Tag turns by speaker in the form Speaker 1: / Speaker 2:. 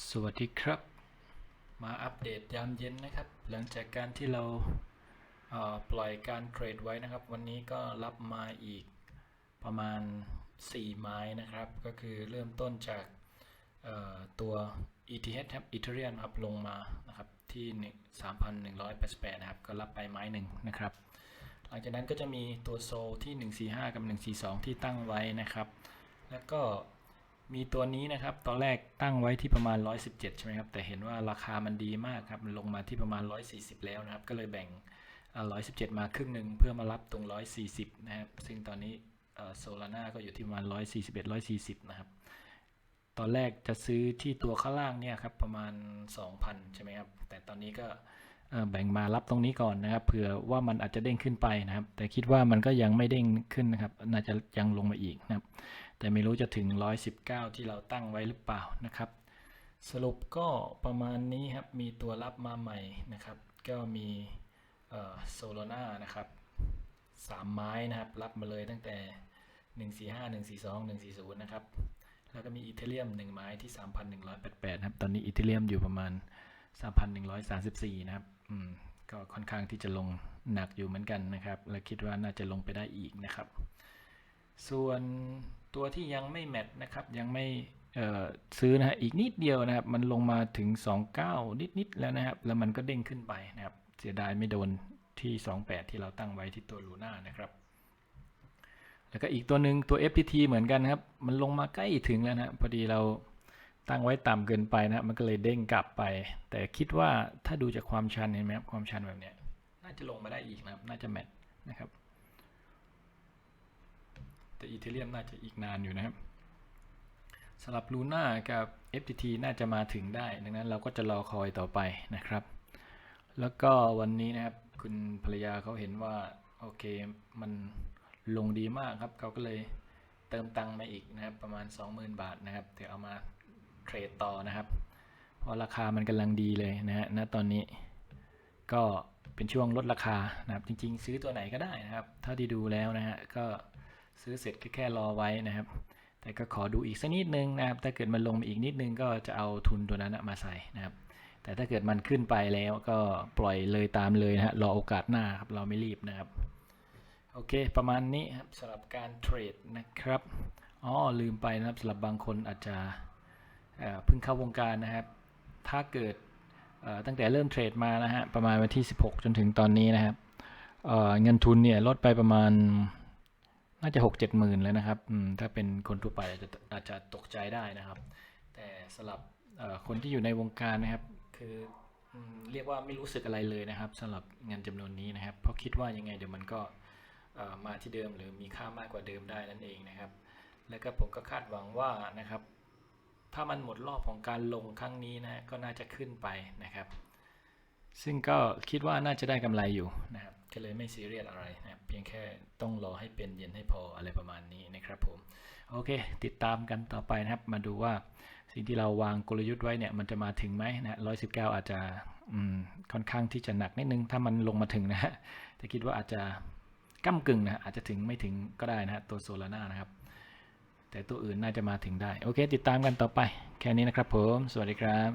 Speaker 1: สวัสดีครับ มาอัปเดตยามเย็นนะครับ หลังจากการที่เราเอ่อปล่อยการเทรดไว้นะครับ วันนี้ก็รับมาอีกประมาณ 4 ไม้นะครับ ก็คือเริ่มต้นจากตัว ETH ครับ Ethereum ครับลงมานะครับที่ 3,188 นะครับ ก็รับไปไม้หนึ่งนะครับ หลังจากนั้นก็จะมีตัวโซลที่ 145 กับ 142 ที่ตั้งไว้นะครับ แล้วก็ มีตัวนี้นะครับตอนแรกตั้งไว้ที่ประมาณ 117 ใช่ไหมครับ แต่เห็นว่าราคามันดีมากครับ มันลงมาที่ประมาณ 140 แล้วนะครับ ก็เลยแบ่ง 117 มาครึ่งหนึ่งเพื่อมารับตรง 140 นะครับ ซึ่งตอนนี้โซลาร่าก็อยู่ที่ประมาณ 141 140 นะครับ ตอนแรกจะซื้อที่ตัวข้างล่างเนี่ยครับประมาณ 2,000 ใช่ไหมครับ แต่ตอนนี้ก็แบ่งมารับตรงนี้ก่อนนะครับเผื่อว่ามันอาจจะเด้งขึ้นไปนะครับ แต่คิดว่ามันก็ยังไม่เด้งขึ้นนะครับ น่าจะยังลงมาอีกนะครับ แต่ไม่รู้จะถึง 119 ที่เราตั้งไว้หรือเปล่านะครับ สรุปก็ประมาณนี้ครับ มีตัวรับมาใหม่นะครับ ก็มีโซโลนานะครับสามไม้นะครับ รับมาเลยตั้งแต่ 145 142 140 นะครับ แล้วก็มีอีเทเรียม 1 ไม้ที่ 3,188นะครับ ตอนนี้อีเทเรียมอยู่ประมาณ 3,134 นะครับอืมก็ค่อนข้างที่จะลงหนักอยู่เหมือนกันนะครับ และคิดว่าน่าจะลงไปได้อีกนะครับ ส่วน ตัวที่ยังไม่แมทนะครับยังไม่ซื้อนะฮะอีกนิดเดียวนะครับ มันลงมาถึง 29 นิดๆแล้วนะครับ แล้วมันก็เด้งขึ้นไปนะครับ เสียดายไม่โดนที่ 28 ที่เราตั้งไว้ที่ตัวลูน่านะครับ แล้วก็อีกตัวหนึ่งตัว FTT เหมือนกันนะครับ มันลงมาใกล้ถึงแล้วนะพอดีเราตั้งไว้ต่ำเกินไปนะมันก็เลยเด้งกลับไป แต่คิดว่าถ้าดูจากความชันเห็นไหมครับความชันแบบเนี้ยน่าจะลงมาได้อีกนะครับ น่าจะแมทนะครับ อีเทเรียมน่าจะอีกนานอยู่นะครับสำหรับลูน่ากับ FTT น่าจะมาถึงได้ ดังนั้นเราก็จะรอคอยต่อไปนะครับ แล้วก็วันนี้นะครับคุณภรรยาเขาเห็นว่าโอเคมันลงดีมากครับเขาก็เลยเติมตังค์มาอีกนะครับประมาณ 20,000 บาทนะครับเดี๋ยวเอามาเทรดต่อนะครับ เพราะราคามันกำลังดีเลยนะฮะณตอนนี้ก็เป็นช่วงลดราคานะครับจริง ๆ ซื้อตัวไหนก็ได้นะครับ เท่าที่ดูแล้วนะฮะก็ ซื้อเสร็จก็แค่รอไว้นะครับ แต่ก็ขอดูอีกสักนิดนึงนะครับ ถ้าเกิดมันลงมาอีกนิดนึงก็จะเอาทุนตัวนั้นมาใส่นะครับ แต่ถ้าเกิดมันขึ้นไปแล้วก็ปล่อยเลยตามเลยนะฮะรอโอกาสหน้าครับเราไม่รีบนะครับ โอเค ประมาณนี้ครับสำหรับการเทรดนะครับอ๋อลืมไปนะครับสำหรับบางคนอาจจะเพิ่งเข้าวงการนะครับ ถ้าเกิดตั้งแต่เริ่มเทรดมานะฮะประมาณวันที่ 16 จนถึงตอนนี้นะครับเเงินทุนเนี่ยลดไปประมาณ น่าจะหกเจ็ดหมื่นเลยนะครับถ้าเป็นคนทั่วไปอาจจะอาจจะตกใจได้นะครับ แต่สำหรับคนที่อยู่ในวงการนะครับคือเรียกว่าไม่รู้สึกอะไรเลยนะครับสำหรับเงินจำนวนนี้นะครับ เพราะคิดว่ายังไงเดี๋ยวมันก็มาที่เดิมหรือมีค่ามากกว่าเดิมได้นั่นเองนะครับ แล้วก็ผมก็คาดหวังว่านะครับ ถ้ามันหมดรอบของการลงครั้งนี้นะก็น่าจะขึ้นไปนะครับ ซึ่งก็คิดว่าน่าจะได้กำไรอยู่นะครับก็เลยไม่ซีเรียสอะไรนะเพียงแค่ต้องรอให้เป็นเย็นให้พออะไรประมาณนี้นะครับผมโอเค ติดตามกันต่อไปนะครับ มาดูว่าสิ่งที่เราวางกลยุทธ์ไว้เนี่ยมันจะมาถึงไหมนะร้อยสิบเก้าอาจจะค่อนข้างที่จะหนักนิดนึงถ้ามันลงมาถึงนะฮะแต่คิดว่าอาจจะก้ากึ่งนะอาจจะถึงไม่ถึงก็ได้นะฮะตัวโซลาร่านะครับ แต่ตัวอื่นน่าจะมาถึงได้ โอเค ติดตามกันต่อไป แค่นี้นะครับผม สวัสดีครับ